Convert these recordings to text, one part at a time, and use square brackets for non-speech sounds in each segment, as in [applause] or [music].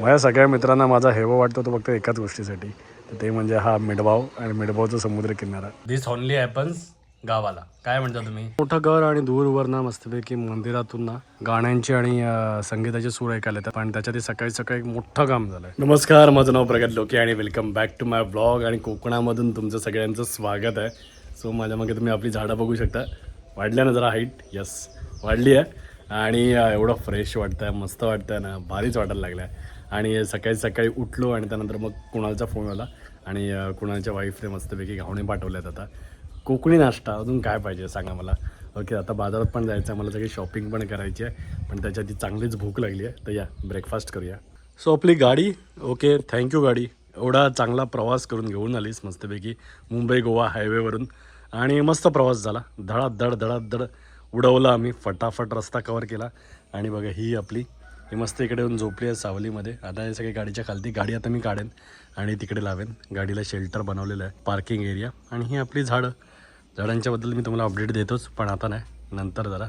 माझ्या सगळ्या मित्रांना माझा हेवा वाटतो तो फक्त एकाच गोष्टीसाठी. तर ते म्हणजे हा मिडभाव आणि मिडभावचा समुद्र किनारा दिस ओनली हॅपन्स गावाला. काय म्हणता तुम्ही? मोठं घर आणि दूरवर ना मस्तपैकी मंदिरातून ना गाण्यांची आणि संगीताचे सूर ऐकायला येतात. आणि त्याच्यात सकाळी सकाळी एक मोठं काम झालंय. नमस्कार माझं नाव प्रगत लोके आणि welcome back to my blog आणि कोकणामधून तुमचं सगळ्यांचं स्वागत आहे. सो माझ्या मागे तुम्ही आपली झाडं बघू शकता. वाढल्या ना जरा हाईट यस वाढली आहे. आणि एवढं फ्रेश वाटतंय मस्त वाटतंय ना. भारीच वाटायला लागलं आहे आणि सकाळी सकाळी उठलो आणि त्यानंतर मग कुणालचा फोन आला. आणि कुणालच्या वाईफने मस्तपैकी घावणे पाठवल्यात आता. कोकणी नाश्ता अजून काय पाहिजे सांगा मला? ओके आता बाजारात पण जायचं आहे मला सगळी शॉपिंग पण करायची आहे पण त्याच्या आधी चांगलीच भूक लागली आहे तर या ब्रेकफास्ट करूया. सो आपली गाडी ओके थँक्यू गाडी. एवढा चांगला प्रवास करून घेऊन आलीस मस्तपैकी मुंबई गोवा हायवेवरून आणि मस्त प्रवास झाला. धडाधड धडाधड उडवला आम्ही फटाफट रस्ता कवर केला. आणि बघा ही आपली ही मस्त इकडे येऊन झोपली आहे सावलीमध्ये. आता हे गाडीच्या खालती गाडी आता मी काढेन आणि तिकडे लावेन. गाडीला शेल्टर बनवलेलं आहे पार्किंग एरिया आणि ही आपली झाडं. झाडांच्याबद्दल मी तुम्हाला अपडेट देतोच पण आता नाही. नंतर जरा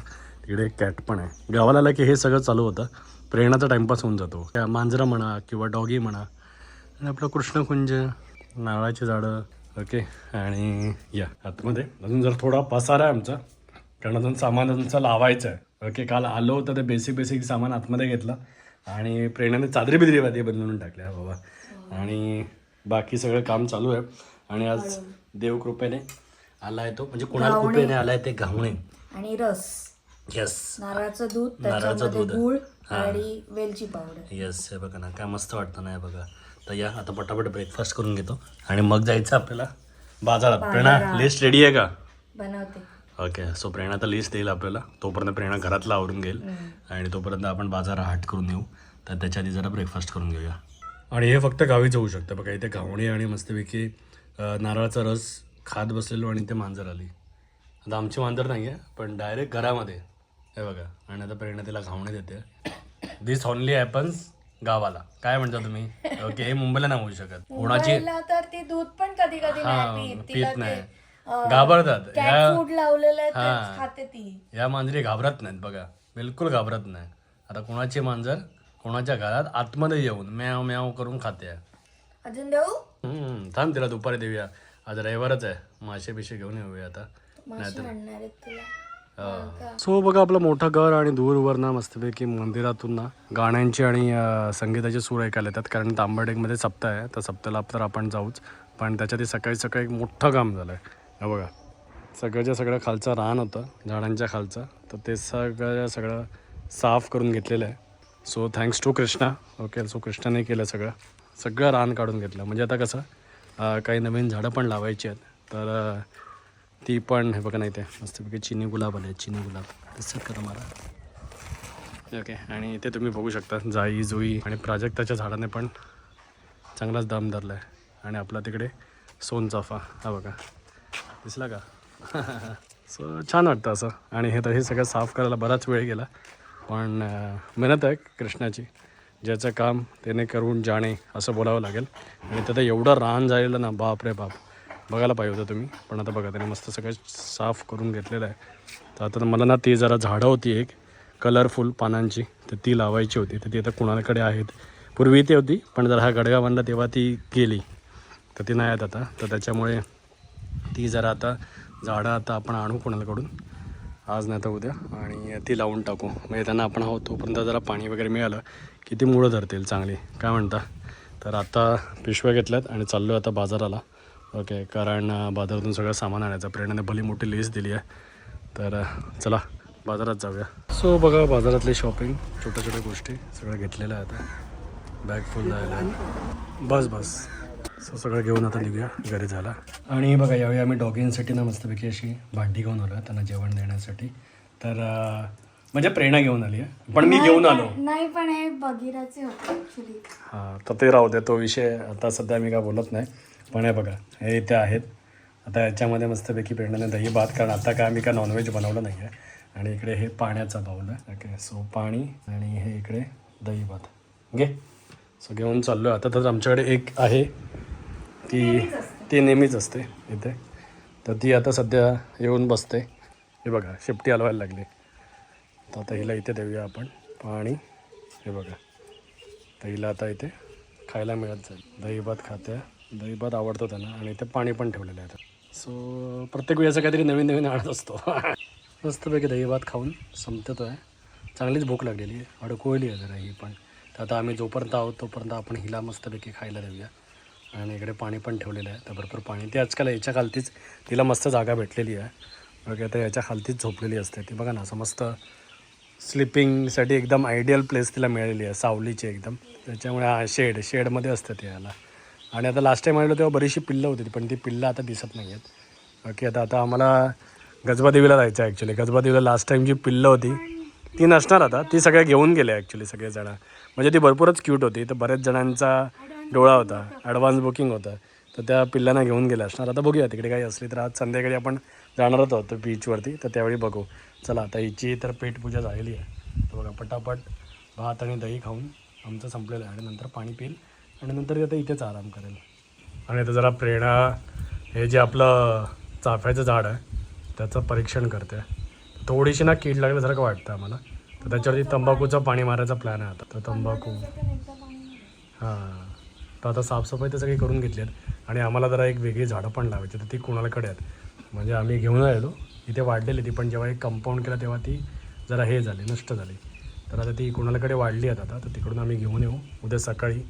तिकडे एक कॅट पण आहे. गावाला आलं की हे सगळं चालू होतं. प्रेरणाचा टाईमपास होऊन जातो. त्या मांजरं म्हणा किंवा डॉगी म्हणा. आणि आपलं कृष्णकुंज नारळाची झाडं. ओके आणि या. आतमध्ये अजून जर थोडा पसारा आहे आमचा. कारण अजून सामान अजूनचा लावायचं आहे. ओके काल आलो होतं ते बेसिक बेसिक सामान आतमध्ये घेतलं आणि प्रेरणाने चादरी बिदरी ते बदलून टाकल्या. बाबा. आणि बाकी सगळं काम चालू आहे. आणि आज देवकृपेने आला आहे तो. म्हणजे कुणाला कृपेने आला आहे ते घावणे. आणि रस. येस नारळाचं दूध नारळाचं दूध. गुळ हा. आणि वेलची पावडर. येस हे बघा ना काय मस्त वाटतं ना हे बघा. तर या आता पटापट ब्रेकफास्ट करून घेतो. आणि मग जायचं आपल्याला बाजारात. प्रेरणा लिस्ट रेडी आहे का? बनवते. ओके सो प्रेरणा तर लिस्ट देईल आपल्याला. तोपर्यंत प्रेरणा घरातला आवरून घेईल. आणि तोपर्यंत आपण बाजार हाट करून येऊ तर त्याच्या आधी जरा ब्रेकफास्ट करून घेऊया. आणि हे फक्त गावीच होऊ शकतं बघा. इथे घावणी आणि मस्तपैकी नारळाचा रस खात बसलेलो आणि ते मांजर आली. आता आमची मांजर नाही आहे पण डायरेक्ट घरामध्ये. हे बघा. आणि आता प्रेरणा तिला घावणे देते. दिस ओनली हॅपन्स गावाला. काय म्हणता तुम्ही? [laughs] ओके हे मुंबईला नाही होऊ शकत. कोणाची तर ती दूध पण कधी कधी हा, नाही पीत. पीत तिला ते नाही. घाबरतात. cat या food लावलेलं आहे हा. तेच खाते ती. या मांजरी घाबरत नाहीत बघा. बिलकुल घाबरत नाही आता कोणाची मांजर कोणाच्या घरात आतमध्ये येऊन म्याव म्याव करून खाते. अजून देऊ? हम्म, थांब तिला दुपारी देऊया. आज रविवारच आहे. मासे बिशे घेऊन येऊया आता. मासे आणणार आहेत तुला. सो बघा आपलं मोठं घर आणि दूरवर ना मस्तपैकी मंदिरातून ना गाण्यांची आणि अं, संगीताचे सूर ऐकायला येतात. कारण तांबर्डेमध्ये सप्ताह आहे. तर सप्त्याला तर आपण जाऊच. पण त्याच्यात सकाळी सकाळी एक मोठं काम झालं आहे हा बघा. सगळ्याच्या सगळं खालचं रान होतं झाडांच्या खालचं. तर ते सगळं सगळं साफ करून घेतलेलं आहे. So thanks to Krishna. Okay so कृष्णाने केलं सगळं. सगळं रान काढून घेतलं. म्हणजे आता कसं काही नवीन झाडं पण लावायची आहेत. तर ती पण हे बघा नाही ते मस्तपैकी चिनी गुलाब आले चिनी गुलाब. तसं का तुम्हाला? ओके आणि इथे तुम्ही बघू शकता. जाई जुई आणि प्राजक्ताच्या झाडाने पण चांगलाच दाम धरला आहे आणि आपला तिकडे सोनचाफा. हा बघा. दिसला का? [laughs] सो छान वाटतं असं. आणि हे तर हे सगळं साफ करायला बराच वेळ गेला. पण मेहनत आहे कृष्णाची. ज्याचं काम त्याने करून जाणे असं बोलावं लागेल. आणि त्याचं एवढं रान झालेलं ना बाप रे बाप. बघायला पाहिजे होतं तुम्ही. पण आता बघा त्याने मस्त सगळं साफ करून घेतलेलं आहे. तर आता मला ना ती जरा झाडं होती एक. कलरफुल पानांची. तर ती लावायची होती. तर ती आता कुणाकडे आहेत? पूर्वी ती होती पण जर हा गडगा बनला तेव्हा ती गेली. तर ती नाही आहेत आता. तर त्याच्यामुळे ती जरा आता झाडं आता आपण आणू कोणाकडून आज नाही तर उद्या. आणि ती लावून टाकू. म्हणजे त्यांना आपण आहोत तोपर्यंत जरा पाणी वगैरे मिळालं की ती मुळं धरतील चांगली. काय म्हणता? तर आता पिशव्या घेतल्यात आणि चाललो आता बाजाराला. ओके कारण बाजारातून सगळं सामान आणायचं. प्रेरणाने भली मोठी लिस्ट दिली आहे. तर चला बाजारात जाऊया. सो बघा बाजारातली शॉपिंग छोट्या छोट्या गोष्टी सगळं घेतलेल्या आहेत आता. बॅग फुल झालेलं आहे. बस बस. सो सगळं घेऊन आता निघूया. घरी झाला. आणि बघा यावेळी आम्ही डॉगींसाठी ना मस्तपैकी अशी भांडी घेऊन आलो त्यांना जेवण देण्यासाठी. तर म्हणजे प्रेरणा घेऊन आली आहे. पण मी घेऊन आलो. नाही पण हे बघिराचे होते हां तर ते राहू दे तो विषय आता सध्या मी काय बोलत नाही. पण हे बघा हे इथे आहेत. आता याच्यामध्ये मस्तपैकी प्रेरणाने दही भात कारण आता काय आम्ही काय नॉनव्हेज बनवलं नाही आहे. आणि इकडे हे पाण्याचा बाऊल आहे. ओके सो पाणी आणि हे इकडे दही भात. घे. सो घेऊन चाललो आता तर आमच्याकडे एक आहे. ती ती नेहमीच असते इथे. तर ती आता सध्या येऊन बसते. हे बघा शेपटी हलवायला लागली. तर आता हिला इथे देऊया आपण पाणी. हे बघा. तर हिला आता इथे खायला मिळत जाईल. दहीभात खाते. दहीभात आवडतो त्यांना आणि इथे पाणी पण ठेवलेलं आहे. सो प्रत्येक वेळेचं काहीतरी नवीन नवीन आणत असतो. [laughs] मस्तपैकी दहीभात खाऊन संपतो आहे चांगलीच भूक लागलेली आहे. अडकवली आहे जरा ही पण. तर आता आम्ही जोपर्यंत आहोत तोपर्यंत आपण हिला मस्तपैकी खायला देऊया. आणि इकडे पाणी पण ठेवलेलं आहे तर भरपूर पाणी. ती आजकाल याच्या खालतीच तिला मस्त जागा भेटलेली आहे. ओके आता याच्या खालतीच झोपलेली असते ती. बघा ना असं मस्त स्लिपिंगसाठी एकदम आयडियल प्लेस तिला मिळालेली आहे सावलीची एकदम. त्याच्यामुळे हा शेड शेडमध्ये असतं ते याला. आणि आता लास्ट टाईम आलेलो तेव्हा बरीचशी पिल्लं होती पण ती पिल्लं आता दिसत नाही आहेत. ओके आता आता आम्हाला गजबादेवीला जायचं आहे ॲक्च्युली गजबादेवीला लास्ट टाईम जी पिल्लं होती ती नसणार आता. ती सगळ्या घेऊन गेल्या ॲक्च्युली सगळेजण म्हणजे ती भरपूरच क्यूट होती. तर बऱ्याच जणांचा डोळा होता. ॲडव्हान्स बुकिंग होतं. तर त्या पिल्लांना घेऊन गेल्या असणार. आता बघूया तिकडे काही असली तर. आज संध्याकाळी आपण जाणारच आहोत बीचवरती तर त्यावेळी बघू. चला आता हिची तर पेटपूजा झालेली आहे. तर बघा पटापट भात आणि दही खाऊन आमचं संपलेलं आहे. आणि नंतर पाणी पिईल आणि नंतर आता इथेच आराम करेल. आणि आता जरा प्रेरणा हे जे आपलं चाफ्याचं झाड आहे त्याचं परीक्षण करते. थोडीशी ना कीड लागल्यासारखं वाटतं आम्हाला. तर त्याच्यावरती तंबाखूचं पाणी मारायचा प्लॅन आहे आता. तर तंबाखू. हां. तर आता साफसफाई तर सगळी करून घेतली आहेत. आणि आम्हाला जरा एक वेगळी झाडं पण लावायची तर ती कुणालाकडे आहेत म्हणजे आम्ही घेऊन आलेलो. इथे वाढलेली ती पण जेव्हा एक कंपाऊंड केलं तेव्हा ती जरा हे झाली नष्ट झाली. तर आता ती कुणालाकडे वाढली आहेत आता. तर तिकडून आम्ही घेऊन येऊ. उद्या सकाळी.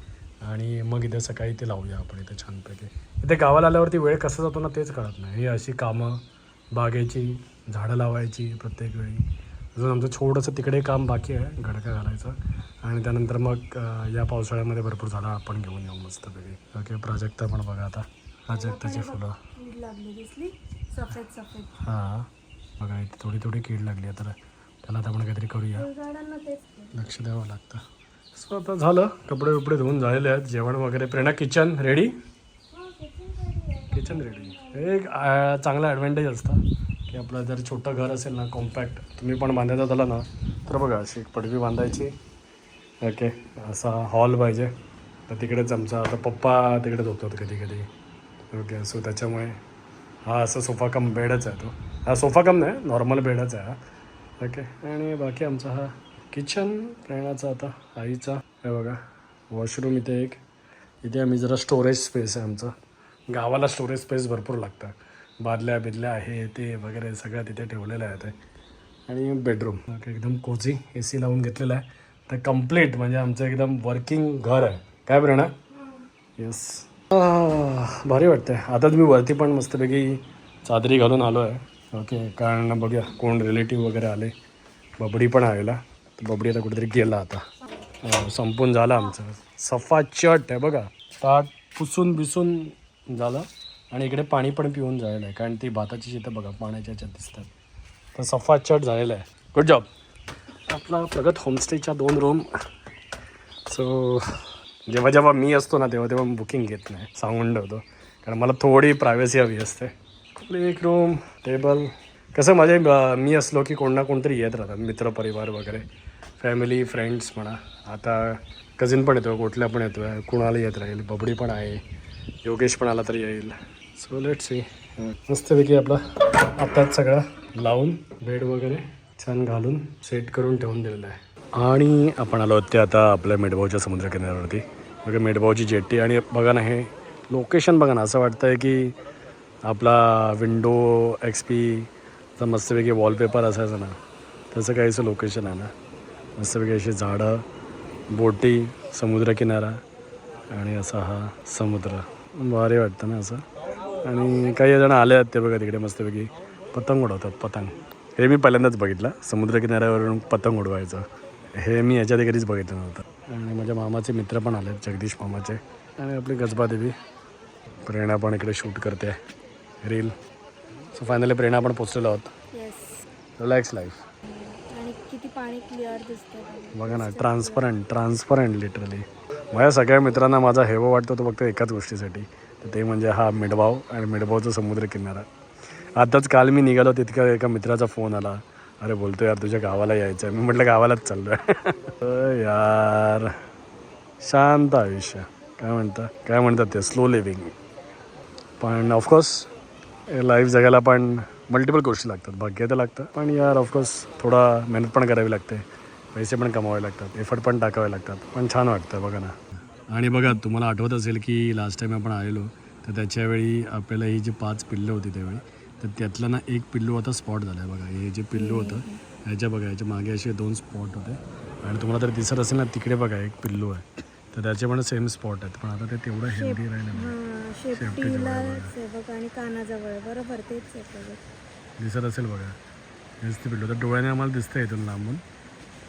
आणि मग इथे सकाळी ते लावूया आपण इथे छानपैकी. इथे गावाला आल्यावरती वेळ कसा जातो ना तेच कळत नाही. ही अशी कामं बागेची झाडं लावायची प्रत्येक वेळी. अजून आमचं छोटंसं तिकडे काम बाकी आहे गडका घालायचं. आणि त्यानंतर मग या पावसाळ्यामध्ये भरपूर झाडं आपण घेऊन येऊ मस्तपैकी. ओके प्राजक्ता पण बघा आता. प्राजक्ताची फुलं. सफेद सफेद हां. बघा इथे थोडी थोडी कीड लागली आहे तर त्याला आता आपण काहीतरी करूया. लक्ष द्यावं लागतं. सो आता झालं. कपडे बिपडे धुवून झालेले आहेत. जेवण वगैरे Prerna kitchen ready kitchen ready एक चांगला ॲडव्हान्टेज असता की आपलं जर छोटं घर असेल ना कॉम्पॅक्ट तुम्ही पण बांधायचा झाला ना तर बघा अशी एक पडवी बांधायची. ओके असा हॉल पाहिजे. तर तिकडेच आमचा आता पप्पा तिकडे झोपतात कधी कधी ओके सो त्याच्यामुळे हा असं सोफा कम बेडच आहे तो. हा सोफा कम नाही नॉर्मल बेडच आहे हा. ओके आणि बाकी आमचा हा किचन प्रेरणाचा आता आईचा. हे बघा वॉशरूम इथे एक. इथे आम्ही जरा स्टोरेज स्पेस आहे आमचं. गावाला स्टोरेज स्पेस भरपूर लागतं. बादल्या बिदल्या आहे ते वगैरे सगळं तिथे ठेवलेलं आहे ते आणि बेडरूम एकदम कोझी ए सी लावून घेतलेला आहे. तर कंप्लीट म्हणजे आमचं एकदम वर्किंग घर आहे. काय प्रेरणा येस भारी वाटतंय. आता मी वरती पण मस्तपैकी चादरी घालून आलो आहे. ओके कारण बघूया कोण रिलेटिव्ह वगैरे आले. बबडी पण आलेला तर बबडी आता कुठेतरी गेला आता. संपून झालं आमचं. सफा चट आहे बघा. ताट पुसून बिसून झालं. आणि इकडे पाणी पण पिऊन झालेलं आहे. कारण ती भाताची शेतं बघा पाण्याच्या ह्याच्यात दिसतात. तर सफा चट झालेला आहे. गुड जॉब आपला प्रगत होमस्टेच्या दोन रूम सो जेव्हा जेव्हा मी असतो ना तेव्हा तेव्हा मी बुकिंग घेत नाही. सांगून ठेवतो कारण मला थोडी प्रायव्हसी हवी असते. आपली एक रूम टेबल कसं माझे मी असलो की कोण ना कोणतरी येत राहतात. मित्रपरिवार वगैरे. फॅमिली फ्रेंड्स म्हणा. आता कझिन पण येतो कुठल्या पण येतो आहे कुणाला येत राहील? बबडी पण आहे. योगेश पण आला तरी येईल. सो लेट सी मस्तपैकी आपला आताच सगळा लावून बेड वगैरे छान घालून सेट करून ठेवून दिलेलं आहे. आणि आपण आलो ते आता आपल्या मेडभाऊच्या समुद्रकिनाऱ्यावरती. बघा मेडभाऊची जेट्टी आणि बघा ना हे लोकेशन बघा ना असं वाटतं आहे की आपला विंडो एक्स पीचा मस्तपैकी वॉलपेपर असायचं ना तसं काहीचं लोकेशन आहे ना. मस्तपैकी अशी झाडं बोटी समुद्रकिनारा आणि असा हा समुद्र. भारी वाटतं ना असं. आणि काही जण आले आहेत ते बघा तिकडे मस्तपैकी. पतंग उडवतात पतंग. हे मी पहिल्यांदाच बघितलं. समुद्रकिनाऱ्यावरून पतंग उडवायचं. हे मी याच्या कधीच बघितलं नव्हतं. आणि माझ्या मामाचे मित्र पण आले जगदीश मामाचे. आणि आपली गजबादेवी प्रेरणा पण इकडे शूट करते. रील. सो फायनली प्रेरणा आपण पोचलेलो आहोत. रिलॅक्स लाईफ किती पाणी क्लिअर दिसतंय. बघा ना ट्रान्सपरंट ट्रान्सपरंट लिटरली माझ्या सगळ्या मित्रांना माझा हेवा वाटतो तो फक्त एकाच गोष्टीसाठी. तर ते म्हणजे हा मिडभाव आणि मिडभावचा समुद्र किनारा आताच काल मी निघालो तितका एका मित्राचा फोन आला. अरे बोलतो यार तुझ्या गावाला यायचं आहे. मी म्हटलं गावालाच चाललो आहे [laughs] यार शांत आयुष्य. काय म्हणता? काय म्हणतात ते? स्लो लिव्हिंग पण ऑफकोर्स लाईफ जगायला पण मल्टिपल गोष्टी लागतात. भाग्य तर लागतं. पण यार ऑफकोर्स थोडा मेहनत पण करावी लागते. पैसे पण कमावे लागतात एफर्ट पण टाकावे लागतात पण छान वाटतं बघा ना. आणि बघा तुम्हाला आठवत असेल की लास्ट टाईम आपण आलेलो तर त्याच्यावेळी आपल्याला ही जी पाच पिल्लं होती त्यावेळी तर त्यातलं ना एक पिल्लू आता स्पॉट झालं आहे बघा. हे जे पिल्लू होतं ह्याच्या बघा ह्याच्या मागे असे दोन स्पॉट होते. आणि तुम्हाला तर दिसत असेल ना तिकडे बघा एक पिल्लू आहे. तर त्याचे पण सेम स्पॉट आहेत पण आता ते तेवढं हेल्दी राहिलं. दिसत असेल बघा. हेच ते पिल्लू. तर डोळ्याने आम्हाला दिसतं इथून लांबून.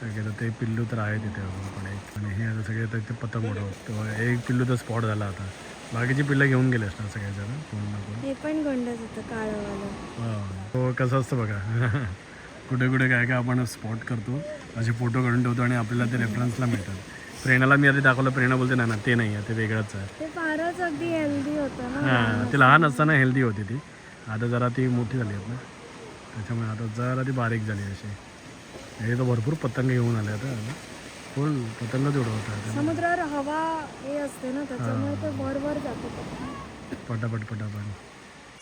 तर ते पिल्लू तर आहे तिथे अजून पण एक. आणि हे आता सगळे आता ते पतंग उडवत तर एक पिल्लू तर स्पॉट झाला आता. बाकीची पिल्लं घेऊन गेले असणार सगळ्याच्या ना कोण ना कोण. हे पण गोंडच होतं काळवालं. तो कसं असतं बघा. [laughs] कुठे कुठे काय काय आपण स्पॉट करतो असे फोटो काढून ठेवतो आणि आपल्याला ते रेफरन्सला मिळतात. प्रेरणाला मी आधी दाखवलं प्रेरणा बोलते ना ते नाही आहे ते वेगळंच आहे. ते फारच अगदी हेल्दी होतं ना. हां ती लहान असताना हेल्दी होती ती. आता जरा ती मोठी झाली आहेत ना. त्याच्यामुळे आता जरा ती बारीक झाली अशी. हे तर भरपूर पतंग घेऊन आले आता. फुल पतंगच उडवतात समुद्रावर हवा हे असते ना त्याच्यामुळे ते वर वर जातो पटापट पटापट.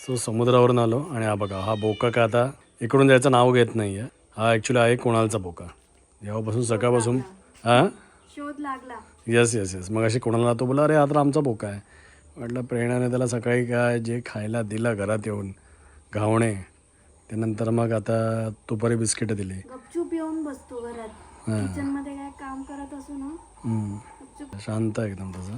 सो समुद्रावरून आलो आणि हा बघा हा बोका का आता इकडून जायचं नाव घेत नाही आहे हा ॲक्च्युली आहे कोणालचा बोका. जेव्हापासून सकाळपासून हां? शोध लागला. येस येस येस मग अशी कोणाला तो बोला अरे हा तर आमचा बोका आहे. म्हटलं प्रेरणाने त्याला सकाळी काय जे खायला दिलं घरात येऊन घावणे. त्यानंतर मग आता दुपारी बिस्किटं दिली. गपचूप येऊन बसतो घरात. किचनमध्ये काय काम करत असू ना? हम्म. गपचूप. शांत आहे एकदम तसं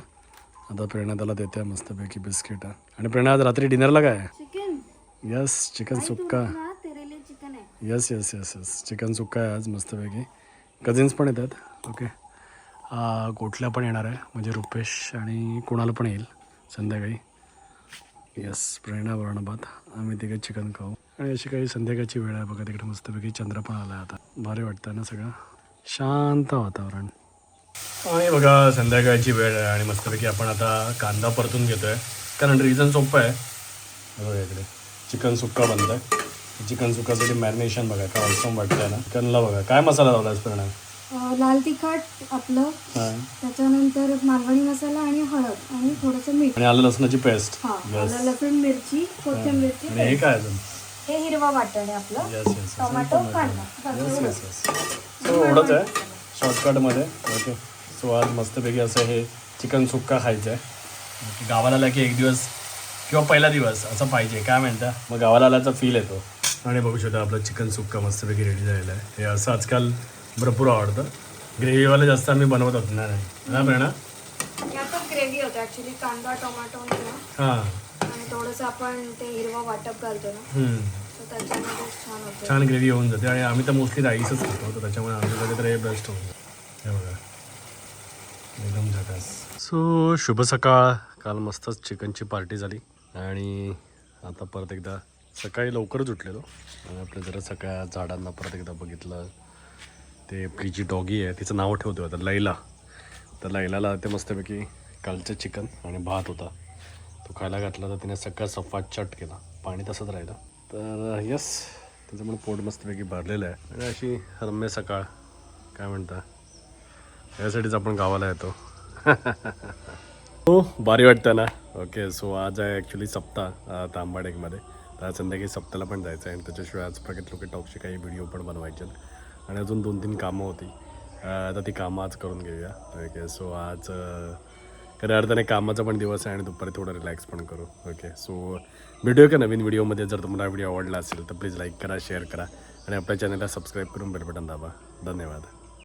आता प्रेरणा त्याला देते मस्तपैकी बिस्किट. आणि प्रेरणा आज रात्री डिनरला काय? चिकन. यस चिकन सुक्का. ना तेरे लिए चिकन आहे. Yes yes yes yes. Chicken sukka आहे आज मस्तपैकी. कझिन्स पण येतात. ओके. गोठल्या पण येणार आहे. म्हणजे रुपेश आणि कुणाला पण येईल. संध्याकाळी. येस प्रेरणा वर्णभात आम्ही तिकडे चिकन खाऊ. आणि अशी काही संध्याकाळची वेळ आहे बघा तिकडे मस्तपैकी चंद्र पण आला आता. भारी वाटतं ना सगळं? शांत वातावरण. आणि बघा संध्याकाळची वेळ आहे आणि मस्तपैकी आपण आता कांदा परतून घेतो आहे कारण रिझन सोपं आहे. बघा इकडे. चिकन सुक्का बनतं आहे चिकन सुक्कासाठी मॅरिनेशन बघा काय ऑसम वाटतंय ना. चिकनला बघा काय मसाला लावला परिणाम लाल तिखट आपलं. हां. त्याच्यानंतर मालवणी मसाला आणि हळद आणि थोडंसं मीठ. आणि आलं लसणाची पेस्ट. हा आलं लसूण मिरची कोथिंबीरची आणि हे काय अजून? हे हिरवा वाटण आहे आपलं. टोमॅटो कांदा सो एवढंच. आहे शॉर्टकटमध्ये ओके सो आज मस्तपैकी असं हे चिकन सुक्का खायचं आहे गावाला आला की एक दिवस किंवा पहिला दिवस असं पाहिजे. काय म्हणता? मग गावाला आल्याचा फील येतो. आणि बघू शकता आपलं चिकन सुक्का मस्तपैकी रेडी झालेलं आहे. हे असं आजकाल भरपूर आवडतं. ग्रेव्हीवाले जास्त आम्ही बनवत होतो. ना नाही. ना? प्रेरणा ग्रेव्ही होते कांदा टोमॅटो हां. थोडंसं आपण ते हिरवा वाटप घालतो ना हम्म. तर त्याच्यामध्ये छान होतं. छान ग्रेव्ही होऊन जाते आणि आम्ही तर मोस्टली राईसच खातो तर त्याच्यामुळे आमच्याकडे तर हे बेस्ट होऊन जातं. हे बघा. एकदम झकास. सो शुभ सकाळ. काल मस्तच चिकनची पार्टी झाली. आणि आता परत एकदा सकाळी लवकरच उठलेलो. आणि आपल्या जरा सगळ्या झाडांना परत एकदा बघितलं. ते आपली जी डॉगी आहे तिचं नाव ठेवतो आता लैला. तर लैलाला ते मस्तपैकी कालचं चिकन आणि भात होता. तो खायला घातला तर तिने सगळा सफा चट केला. पाणी तसंच राहिलं. तर यस त्याच्यामुळे पोट मस्तपैकी भरलेलं आहे. आणि अशी रम्य सकाळ. काय म्हणता? यासाठीच आपण गावाला येतो. हो भारी वाटतं ना? ओके सो आज आहे ॲक्च्युली सप्ताह तांबाडेकमध्ये तर आज संध्याकाळी सप्ताला पण जायचं आहे. आणि त्याच्याशिवाय आज प्रगत लोक टॉकचे काही व्हिडिओ पण बनवायचे आणि अजून दोन तीन कामं होती. आता तर ती कामं आज करून घेऊया. ओके सो आज खऱ्या अर्थाने कामाचा पण दिवस आहे आणि दुपारी थोडं रिलॅक्स पण करू. ओके सो भेटूया का नवीन व्हिडिओमध्ये जर तुम्हाला व्हिडिओ आवडला असेल तर प्लीज लाईक करा शेअर करा आणि आपल्या चॅनलला सबस्क्राईब करून बेल बटन दाबा. धन्यवाद.